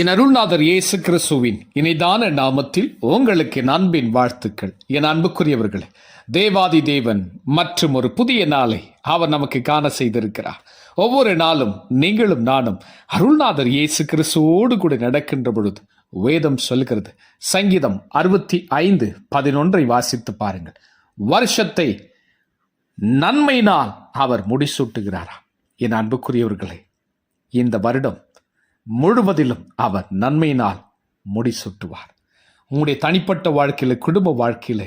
என் அருள்நாதர் இயேசு கிறிஸ்துவின் இணைதான நாமத்தில் உங்களுக்கு என் அன்பின் வாழ்த்துக்கள். என் அன்புக்குரியவர்களே தேவாதி தேவன் மற்றும் ஒரு புதிய நாளை அவர் நமக்கு காண செய்திருக்கிறார். ஒவ்வொரு நாளும் நீங்களும் நானும் அருள்நாதர் இயேசு கிறிஸ்துவோடு கூட நடக்கின்ற பொழுது வேதம் சொல்கிறது. சங்கீதம் அறுபத்தி ஐந்து பதினொன்றை வாசித்து பாருங்கள். வருஷத்தை நன்மையினால் அவர் முடிசூட்டுகிறாராம் என் அன்புக்குரியவர்களே இந்த வருடம் முழுவதிலும் அவர் நன்மையினால் முடிசூட்டுவார். உங்களுடைய தனிப்பட்ட வாழ்க்கையில் குடும்ப வாழ்க்கையில்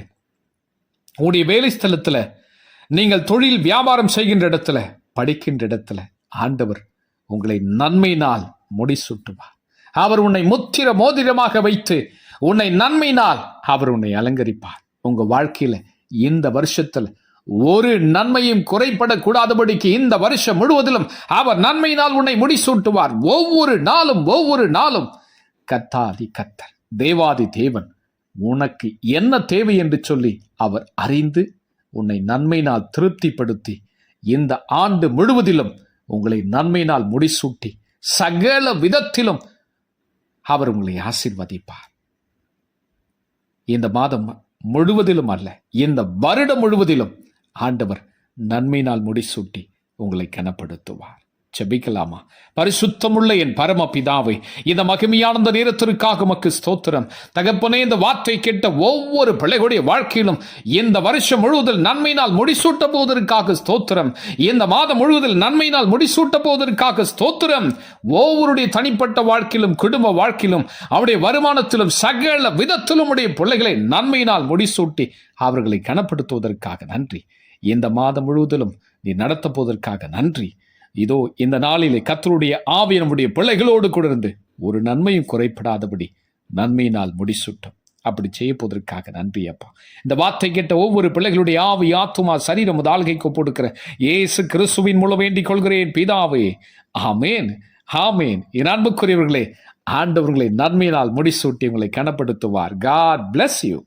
உங்களுடைய வேலை ஸ்தலத்தில் நீங்கள் தொழில் வியாபாரம் செய்கின்ற இடத்துல படிக்கின்ற இடத்துல ஆண்டவர் உங்களை நன்மையினால் முடிசூட்டுவார். அவர் உன்னை முத்திர மோதிரமாக வைத்து உன்னை நன்மையினால் அவர் உன்னை அலங்கரிப்பார். உங்கள் வாழ்க்கையில் இந்த வருஷத்தில் ஒரு நன்மையும் குறைபடக்கூடாதபடிக்கு இந்த வருஷம் முழுவதிலும் அவர் நன்மையினால் உன்னை முடிசூட்டுவார். ஒவ்வொரு நாளும் ஒவ்வொரு நாளும். கத்தாதி கத்தர் தேவாதி தேவன் உனக்கு என்ன தேவை என்று சொல்லி அவர் அறிந்து உன்னை நன்மையினால் திருப்திப்படுத்தி இந்த ஆண்டு முழுவதிலும் உங்களை நன்மையினால் முடிசூட்டி சகல விதத்திலும் அவர் உங்களை ஆசிர்வதிப்பார். இந்த மாதம் முழுவதிலும் அல்ல இந்த வருடம் முழுவதிலும் ஆண்டவர் நன்மையினால் முடிசூட்டி உங்களை கனப்படுத்துவார். ஜெபிக்கலாமா? பரிசுத்தமுள்ள என் பரம பிதாவை இந்த மகிமையான இந்த நேரத்திற்காக உமக்கு ஸ்தோத்திரம். தகப்பனே இந்த வார்த்தை கேட்ட ஒவ்வொரு பிள்ளைகளுடைய வாழ்க்கையிலும் இந்த வருஷம் முழுவதில் நன்மையினால் முடிசூட்ட போவதற்காக ஸ்தோத்திரம். இந்த மாதம் முழுவதில் நன்மையினால் முடிசூட்ட போவதற்காக ஸ்தோத்திரம். ஒவ்வொருடைய தனிப்பட்ட வாழ்க்கையிலும் குடும்ப வாழ்க்கையிலும் அவருடைய வருமானத்திலும் சகல விதத்திலும் உடைய பிள்ளைகளை நன்மையினால் முடிசூட்டி அவர்களை கனப்படுத்துவதற்காக நன்றி. இந்த மாதம் முழுவதிலும் நீ நடத்த போவதற்காக நன்றி. இதோ இந்த நாளிலே கத்தருடைய ஆவி நம்முடைய பிள்ளைகளோடு கூட இருந்து ஒரு நன்மையும் குறைப்படாதபடி நன்மையினால் முடிசூட்டும். அப்படி செய்ய போவதற்காக நன்றி அப்பா. இந்த வார்த்தை கேட்ட ஒவ்வொரு பிள்ளைகளுடைய ஆவி ஆத்துமா சரீரம் ஆள்கைக்கு கொடுக்கிற இயேசு கிறிஸ்துவின் மூலம் வேண்டிக் கொள்கிறேன் பிதாவே. ஆமேன் ஆமேன். என் அன்புக்குரியவர்களே ஆண்டவர்களை நன்மையினால் முடிசூட்டி உங்களை கனப்படுத்துவார். God bless you